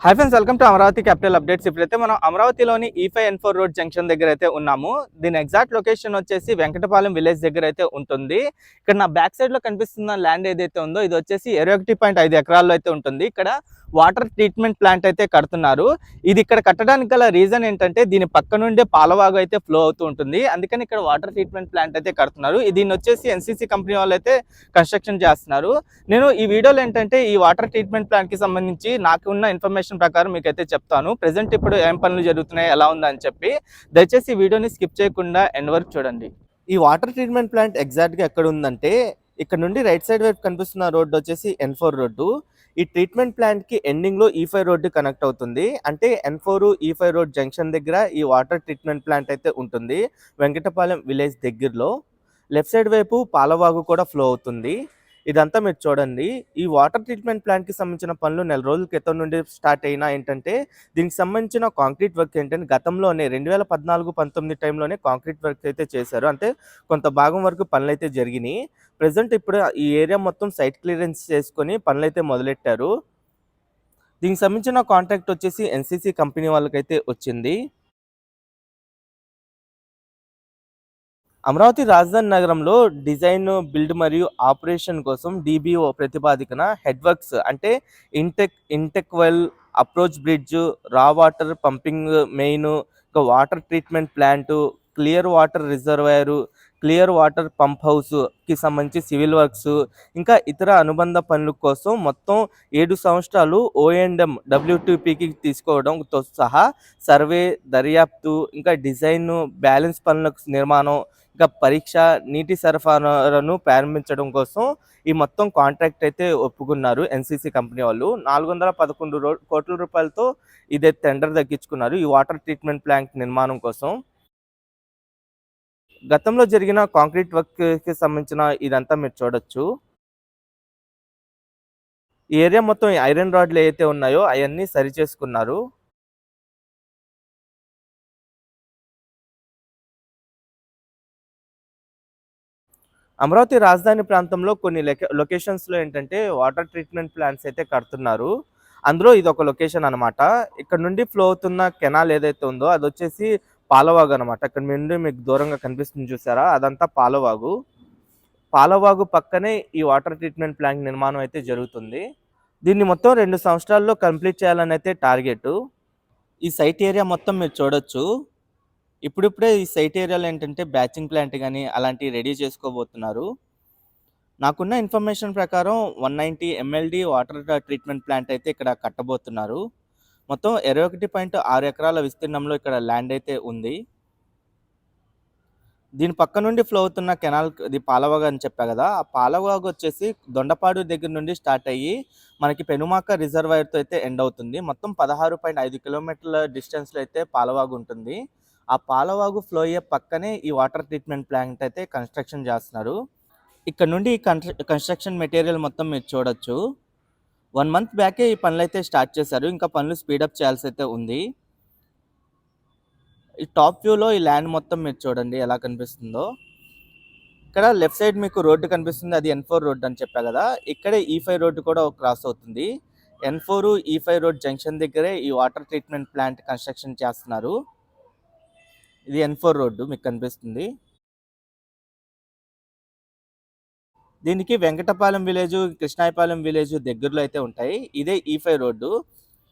Hi friends welcome to Amaravati capital updates. ఇప్పుడైతే మనం అమరావతిలోని E five N four road junction దగ్గర అయితే ఉన్నాము. దీని ఎగ్జాక్ట్ లొకేషన్ వచ్చేసి వెంకటపాలెం విలేజ్ దగ్గర అయితే ఉంటుంది. ఇక్కడ నా బ్యాక్ సైడ్లో కనిపిస్తున్న ల్యాండ్ ఏదైతే ఉందో ఇది వచ్చేసి ఇరవై ఒకటి పాయింట్ ఐదు ఎకరాల్లో అయితే ఉంటుంది. ఇక్కడ వాటర్ ట్రీట్మెంట్ ప్లాంట్ అయితే కడుతున్నారు. ఇది ఇక్కడ కట్టడానికి గల రీజన్ ఏంటంటే దీని పక్క నుండే పాలవాగు అయితే ఫ్లో అవుతూ ఉంటుంది. అందుకని ఇక్కడ వాటర్ ట్రీట్మెంట్ ప్లాంట్ అయితే కడుతున్నారు. దీన్ని వచ్చేసి ఎన్సీసీ కంపెనీ వాళ్ళు అయితే కన్స్ట్రక్షన్ చేస్తున్నారు. నేను ఈ వీడియోలో ఏంటంటే ఈ వాటర్ ట్రీట్మెంట్ ప్లాంట్కి సంబంధించి నాకు ఉన్న ఇన్ఫర్మేషన్ ప్రకారం మీకు అయితే చెప్తాను. ప్రెసెంట్ ఇప్పుడు ఏం పనులు జరుగుతున్నాయి ఎలా ఉందని చెప్పి దయచేసి వీడియోని స్కిప్ చేయకుండా ఎండ్ వరకు చూడండి. ఈ వాటర్ ట్రీట్మెంట్ ప్లాంట్ ఎగ్జాక్ట్గా ఎక్కడ ఉందంటే ఇక్కడ నుండి రైట్ సైడ్ వైపు కనిపిస్తున్న రోడ్డు వచ్చేసి ఎన్ ఫోర్ రోడ్డు. ఈ ట్రీట్మెంట్ ప్లాంట్కి E five e road connect అవుతుంది. అంటే N four E five road junction దగ్గర ఈ వాటర్ ట్రీట్మెంట్ ప్లాంట్ అయితే ఉంటుంది. వెంకటపాలెం విలేజ్ దగ్గరలో. లెఫ్ట్ సైడ్ వైపు పాలవాగు కూడా ఫ్లో అవుతుంది. ఇదంతా మీరు చూడండి. ఈ వాటర్ ట్రీట్మెంట్ ప్లాంట్కి సంబంధించిన పనులు నెల రోజుల క్రితం నుండి స్టార్ట్ అయినా ఏంటంటే దీనికి సంబంధించిన కాంక్రీట్ వర్క్ ఏంటంటే గతంలోనే రెండు వేల పద్నాలుగు పంతొమ్మిది టైంలోనే కాంక్రీట్ వర్క్ అయితే చేశారు. అంటే కొంత భాగం వరకు పనులు అయితే జరిగినాయి. ప్రజెంట్ ఇప్పుడు ఈ ఏరియా మొత్తం సైట్ క్లియరెన్స్ చేసుకొని పనులు అయితే మొదలెట్టారు. దీనికి సంబంధించిన కాంట్రాక్ట్ వచ్చేసి ఎన్సీసీ కంపెనీ వాళ్ళకైతే వచ్చింది. అమరావతి రాజధాని నగరంలో డిజైన్ బిల్డ్ మరియు ఆపరేషన్ కోసం డిబిఓ ప్రతిపాదికన హెడ్వర్క్స్ అంటే intake intake well approach bridge raw water pumping main ఇంకా water treatment plant clear water reservoir clear water pump హౌస్కి సంబంధించి సివిల్ వర్క్స్ ఇంకా ఇతర అనుబంధ పనుల కోసం మొత్తం ఏడు సంవత్సరాలు ఓఎండ్ఎం డబ్ల్యూటీపీకి తీసుకోవడంతో సహా సర్వే దర్యాప్తు ఇంకా డిజైన్ బ్యాలెన్స్ పనుల నిర్మాణం ఇంకా పరీక్ష నీటి సరఫరాను ప్రారంభించడం కోసం ఈ మొత్తం కాంట్రాక్ట్ అయితే ఒప్పుకున్నారు ఎన్సీసీ కంపెనీ వాళ్ళు. నాలుగు వందల పదకొండు కోట్ల రూపాయలతో ఇదే టెండర్ దక్కించుకున్నారు ఈ వాటర్ ట్రీట్మెంట్ ప్లాంట్ నిర్మాణం కోసం. గతంలో జరిగిన కాంక్రీట్ వర్క్కి సంబంధించిన ఇదంతా మీరు చూడొచ్చు. ఈ ఏరియా మొత్తం ఐరన్ రాడ్లు ఏవైతే ఉన్నాయో అవన్నీ సరి చేసుకున్నారు. అమరావతి రాజధాని ప్రాంతంలో కొన్ని లొకేషన్స్లో ఏంటంటే వాటర్ ట్రీట్మెంట్ ప్లాంట్స్ అయితే కడుతున్నారు. అందులో ఇది ఒక లొకేషన్ అనమాట ఇక్కడ నుండి ఫ్లో అవుతున్న కెనాల్ ఏదైతే ఉందో అది వచ్చేసి పాలవాగు అనమాట అక్కడ నుండి మీకు దూరంగా కనిపిస్తుంది చూసారా? అదంతా పాలవాగు. పాలవాగు పక్కనే ఈ వాటర్ ట్రీట్మెంట్ ప్లాంట్ నిర్మాణం అయితే జరుగుతుంది. దీన్ని మొత్తం రెండు సంవత్సరాల్లో కంప్లీట్ చేయాలని అయితే టార్గెట్. ఈ సైట్ ఏరియా మొత్తం మీరు చూడొచ్చు. ఇప్పుడిప్పుడే ఈ సైట్ ఏరియాలో ఏంటంటే బ్యాచింగ్ ప్లాంట్ కానీ అలాంటివి రెడీ చేసుకోబోతున్నారు. నాకున్న ఇన్ఫర్మేషన్ ప్రకారం one ninety MLD water treatment plant అయితే ఇక్కడ కట్టబోతున్నారు. మొత్తం ఇరవై ఒకటి పాయింట్ ఆరు ఎకరాల విస్తీర్ణంలో ఇక్కడ ల్యాండ్ అయితే ఉంది. దీని పక్క నుండి ఫ్లో అవుతున్న కెనాల్ ఇది పాలవాగ అని చెప్పా కదా ఆ పాలవాగ వచ్చేసి దొండపాడు దగ్గర నుండి స్టార్ట్ అయ్యి మనకి పెనుమాక రిజర్వాయర్తో అయితే ఎండ్ అవుతుంది. మొత్తం పదహారు పాయింట్ ఐదు కిలోమీటర్ల డిస్టెన్స్లో అయితే పాలవాగు ఉంటుంది. ఆ పాలవాగు ఫ్లో అయ్యే పక్కనే ఈ వాటర్ ట్రీట్మెంట్ ప్లాంట్ అయితే కన్స్ట్రక్షన్ చేస్తున్నారు. ఇక్కడ నుండి ఈ కన్స్ట్రక్షన్ మెటీరియల్ మొత్తం మీరు చూడొచ్చు. వన్ మంత్ బ్యాకే ఈ పనులు అయితే స్టార్ట్ చేశారు. ఇంకా పనులు స్పీడప్ చేయాల్సి అయితే ఉంది. ఈ టాప్ వ్యూలో ఈ ల్యాండ్ మొత్తం మీరు చూడండి ఎలా కనిపిస్తుందో. ఇక్కడ లెఫ్ట్ సైడ్ మీకు రోడ్డు కనిపిస్తుంది. అది ఎన్ ఫోర్ రోడ్ అని చెప్పా కదా. ఇక్కడే ఈ ఫైవ్ రోడ్డు కూడా క్రాస్ అవుతుంది. N four E five road junction దగ్గరే ఈ వాటర్ ట్రీట్మెంట్ ప్లాంట్ కన్స్ట్రక్షన్ చేస్తున్నారు. ఇది ఎన్ ఫోర్ రోడ్డు మీకు కనిపిస్తుంది. దీనికి వెంకటపాలెం విలేజ్ కృష్ణాయపాలెం విలేజ్ దగ్గరలో అయితే ఉంటాయి. ఇదే ఈ రోడ్డు.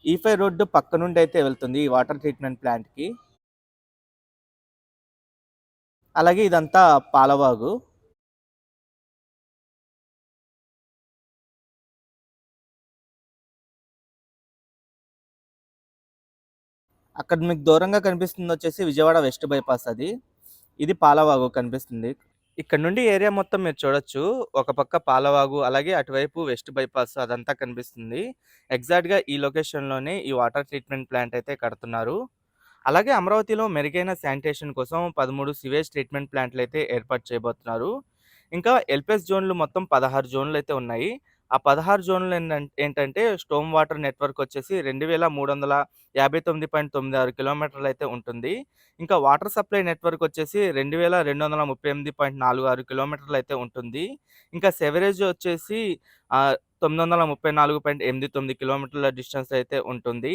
ఈఫై రోడ్డు పక్క నుండి అయితే వెళ్తుంది ఈ వాటర్ ట్రీట్మెంట్ ప్లాంట్కి అలాగే ఇదంతా పాలవాగు. అక్కడ మీకు దూరంగా కనిపిస్తుంది వచ్చేసి విజయవాడ వెస్ట్ బైపాస్ అది. ఇది పాలవాగు కనిపిస్తుంది. ఇక్కడ నుండి ఏరియా మొత్తం మీరు చూడొచ్చు. ఒక పక్క పాలవాగు అలాగే అటువైపు వెస్ట్ బైపాస్ అదంతా కనిపిస్తుంది. ఎగ్జాక్ట్గా ఈ లొకేషన్లోనే ఈ వాటర్ ట్రీట్మెంట్ ప్లాంట్ అయితే కడుతున్నారు. అలాగే అమరావతిలో మెరుగైన శానిటేషన్ కోసం పదమూడు సివేజ్ ట్రీట్మెంట్ ప్లాంట్లు అయితే ఏర్పాటు చేయబోతున్నారు. ఇంకా ఎల్పిఎస్ జోన్లు మొత్తం పదహారు జోన్లు అయితే ఉన్నాయి. ఆ పదహారు జోన్లు ఏంటంటే స్టోమ్ వాటర్ నెట్వర్క్ వచ్చేసి రెండు వేల మూడు వందల యాభై తొమ్మిది పాయింట్ తొమ్మిది ఆరు కిలోమీటర్లు అయితే ఉంటుంది. ఇంకా వాటర్ సప్లై నెట్వర్క్ వచ్చేసి రెండు వేల రెండు వందల ముప్పై ఎనిమిది పాయింట్ నాలుగు ఆరు కిలోమీటర్లు అయితే ఉంటుంది. ఇంకా సెవరేజ్ వచ్చేసి తొమ్మిది వందల ముప్పై నాలుగు పాయింట్ ఎనిమిది తొమ్మిది కిలోమీటర్ల డిస్టెన్స్ అయితే ఉంటుంది.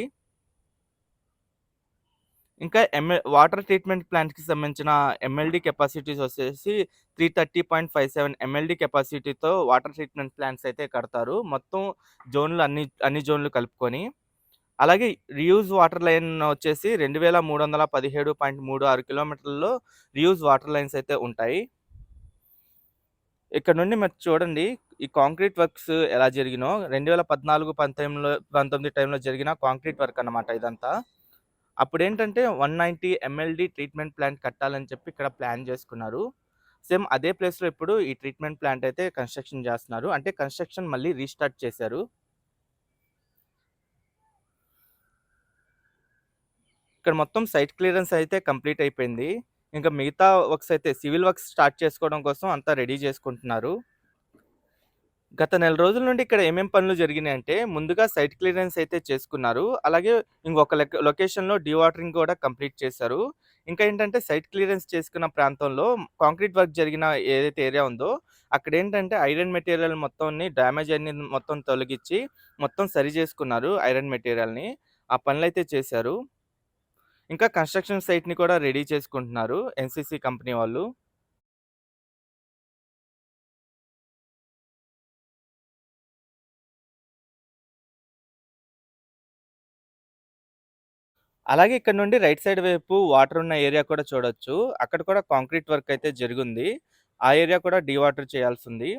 ఇంకా ఎంఎ వాటర్ ట్రీట్మెంట్ ప్లాంట్‌కి సంబంధించిన ఎంఎల్‌డి కెపాసిటీస్ వచ్చేసి 330.57 ఎంఎల్‌డి కెపాసిటీతో వాటర్ ట్రీట్మెంట్ ప్లాంట్స్ అయితే కడతారు. మొత్తం జోన్‌లు అన్ని అన్ని జోన్‌లు కలుపుకొని. అలాగే రీయూజ్ వాటర్ లైన్ వచ్చేసి 2317.36 కిలోమీటర్లలో రీయూజ్ వాటర్ లైన్స్ అయితే ఉంటాయి. ఇక్కడ నుండి మీరు చూడండి. ఈ కాంక్రీట్ వర్క్స్ ఎలా జరిగినో 2014, 19లో 19 టైంలో జరిగిన కాంక్రీట్ వర్క్ అన్నమాట ఇదంతా. అప్పుడేంటంటే 190 ఎంఎల్‌డి ట్రీట్మెంట్ ప్లాంట్ కట్టాలని చెప్పి ఇక్కడ ప్లాన్ చేసుకున్నారు. సేమ్ అదే ప్లేస్‌లో ఇప్పుడు ఈ ట్రీట్మెంట్ ప్లాంట్ అయితే కన్‌స్ట్రక్షన్ చేస్తున్నారు. అంటే కన్‌స్ట్రక్షన్ మళ్ళీ రీస్టార్ట్ చేశారు. ఇక్కడ మొత్తం సైట్ క్లియరెన్స్ అయితే కంప్లీట్ అయిపోయింది. ఇంకా మిగతా వర్క్స్ అయితే సివిల్ వర్క్స్ స్టార్ట్ చేసుకోవడం కోసం అంతా రెడీ చేసుకుంటున్నారు. గత నెల రోజుల నుండి ఇక్కడ ఏమేం పనులు జరిగినాయంటే ముందుగా సైట్ క్లియరెన్స్ అయితే చేసుకున్నారు. అలాగే ఇంకొక లెక్ లొకేషన్‌లో డీవాటరింగ్ కూడా కంప్లీట్ చేశారు. ఇంకా ఏంటంటే సైట్ క్లియరెన్స్ చేసుకున్న ప్రాంతంలో కాంక్రీట్ వర్క్ జరిగిన ఏదైతే ఏరియా ఉందో అక్కడ ఏంటంటే ఐరన్ మెటీరియల్ మొత్తాన్ని డ్యామేజ్ అనేది మొత్తం తొలగించి మొత్తం సరి చేసుకున్నారు ఐరన్ మెటీరియల్‌ని. ఆ పనులైతే చేశారు. ఇంకా కన్‌స్ట్రక్షన్ సైట్‌ని కూడా రెడీ చేసుకుంటున్నారు ఎన్‌సీసీ కంపెనీ వాళ్ళు. అలాగే ఇక్కడ నుండి రైట్ సైడ్ వైపు వాటర్ ఉన్న ఏరియా కూడా చూడొచ్చు. అక్కడ కూడా కాంక్రీట్ వర్క్ అయితే జరిగింది ఆ ఏరియా కూడా డీవాటర్ చేయాల్సి ఉంది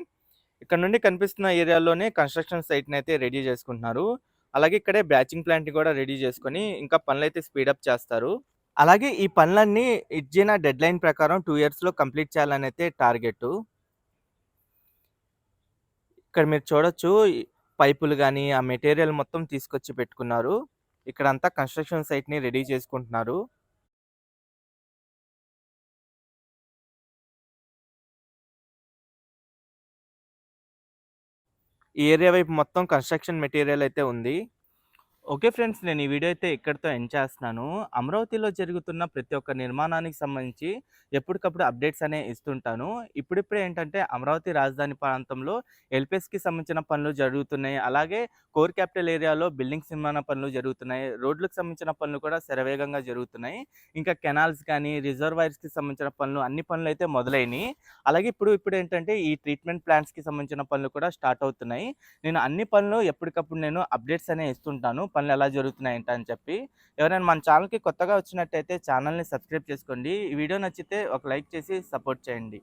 ఇక్కడ నుండి కనిపిస్తున్న ఏరియాలోనే కన్‌స్ట్రక్షన్ సైట్‌ని అయితే రెడీ చేసుకుంటున్నారు. అలాగే ఇక్కడే బ్యాచింగ్ ప్లాంట్‌ని కూడా రెడీ చేసుకొని ఇంకా పనులైతే స్పీడప్ చేస్తారు. అలాగే ఈ పనులన్నీ ఇచ్చిన డెడ్‌లైన్ ప్రకారం టూ ఇయర్స్‌లో కంప్లీట్ చేయాలని అయితే టార్గెట్ ఇక్కడ మీరు చూడొచ్చు. పైపులు కానీ ఆ మెటీరియల్ మొత్తం తీసుకొచ్చి పెట్టుకున్నారు. ఇక్కడంతా కన్‌స్ట్రక్షన్ సైట్‌ని రెడీ చేసుకుంటున్నారు. ఈ ఏరియా వైపు మొత్తం కన్‌స్ట్రక్షన్ మెటీరియల్ అయితే ఉంది. Okay friends. నేను ఈ వీడియో అయితే ఇక్కడితో ఎండ్ చేస్తున్నాను. అమరావతిలో జరుగుతున్న ప్రతి ఒక్క నిర్మాణానికి సంబంధించి ఎప్పటికప్పుడు అప్డేట్స్ అనేవి ఇస్తుంటాను. ఇప్పుడిప్పుడే ఏంటంటే అమరావతి రాజధాని ప్రాంతంలో ఎల్‌పిఎస్‌కి సంబంధించిన పనులు జరుగుతున్నాయి. అలాగే కోర్ క్యాపిటల్ ఏరియాలో బిల్డింగ్స్ నిర్మాణ పనులు జరుగుతున్నాయి. రోడ్లకు సంబంధించిన పనులు కూడా శరవేగంగా జరుగుతున్నాయి. ఇంకా కెనాల్స్ కానీ, రిజర్వాయర్స్‌కి సంబంధించిన పనులు అన్ని పనులైతే మొదలైనవి అలాగే ఇప్పుడు ఇప్పుడు ఏంటంటే ఈ ట్రీట్మెంట్ ప్లాంట్స్‌కి సంబంధించిన పనులు కూడా స్టార్ట్ అవుతున్నాయి. నేను అన్ని పనులు ఎప్పటికప్పుడు నేను అప్డేట్స్ అనేవి ఇస్తుంటాను. పనులు ఎలా జరుగుతున్నాయి అని చెప్పి. ఎవరైనా మన ఛానల్కి కొత్తగా వచ్చినట్టయితే ఛానల్ని సబ్స్క్రైబ్ చేసుకోండి. ఈ వీడియో నచ్చితే ఒక లైక్ చేసి సపోర్ట్ చేయండి.